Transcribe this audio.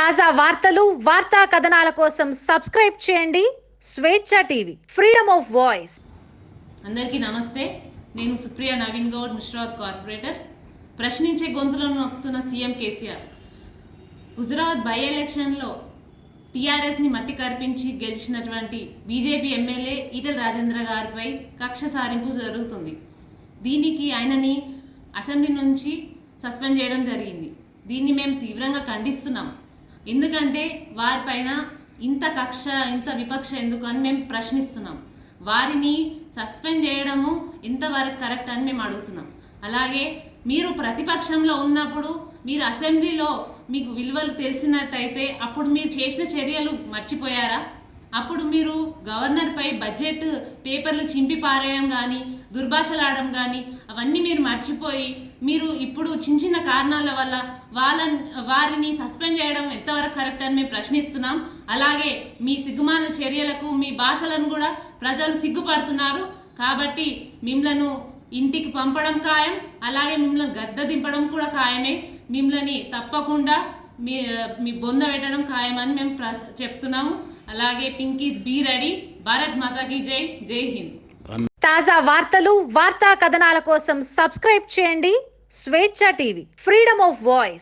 తాజా వార్తలు వార్తా కథనాల కోసం సబ్స్క్రైబ్ చేయండి. స్వేచ్ఛ టీవీ ఫ్రీడమ్ ఆఫ్ వాయిస్. అందరికీ నమస్తే. నేను సుప్రియ నవీన్ గౌడ్ ముషరాబాద్ కార్పొరేటర్. ప్రశ్నించే గొంతులను నొక్కుతున్న సీఎం కేసీఆర్. హుజరాబాద్ బై ఎలక్షన్లో టీఆర్ఎస్ని మట్టి కరిపించి గెలిచినటువంటి బీజేపీ ఎమ్మెల్యే ఈటల రాజేంద్ర గారిపై కక్ష సారింపు జరుగుతుంది. దీనికి ఆయనని అసెంబ్లీ నుంచి సస్పెండ్ చేయడం జరిగింది. దీన్ని మేము తీవ్రంగా ఖండిస్తున్నాం. ఎందుకంటే వారిపైన ఇంత కక్ష ఇంత విపక్ష ఎందుకు అని మేము ప్రశ్నిస్తున్నాం. వారిని సస్పెండ్ చేయడము ఇంతవరకు కరెక్ట్ అని మేము అడుగుతున్నాం. అలాగే మీరు ప్రతిపక్షంలో ఉన్నప్పుడు మీరు అసెంబ్లీలో మీకు విలువలు తెలిసినట్టయితే అప్పుడు మీరు చేసిన చర్యలు మర్చిపోయారా? అప్పుడు మీరు గవర్నర్పై బడ్జెట్ పేపర్లు చింపి పారేయడం కానీ దుర్భాషలాడడం కానీ అవన్నీ మీరు మర్చిపోయి మీరు ఇప్పుడు చిన్న చిన్న కారణాల వల్ల వాళ్ళ వారిని సస్పెండ్ చేయడం ఎంతవరకు కరెక్ట్ అని మేము ప్రశ్నిస్తున్నాం. అలాగే మీ సిగ్గుమాన చర్యలకు మీ భాషలను కూడా ప్రజలు సిగ్గుపడుతున్నారు. కాబట్టి మిమ్మలను ఇంటికి పంపడం ఖాయం అలాగే మిమ్మల్ని గద్ద దింపడం కూడా ఖాయమే. మిమ్మల్ని తప్పకుండా మీ మీ బొంద పెట్టడం ఖాయమని మేము చెప్తున్నాము. అలాగే పింకీస్ బీ రెడీ. భారత్ మాతాకి జై జై హింద్. తాజా వార్తలు వార్తా కథనాల కోసం సబ్స్క్రైబ్ చేయండి. స్వేచ్ఛ టీవీ ఫ్రీడమ్ ఆఫ్ వాయిస్.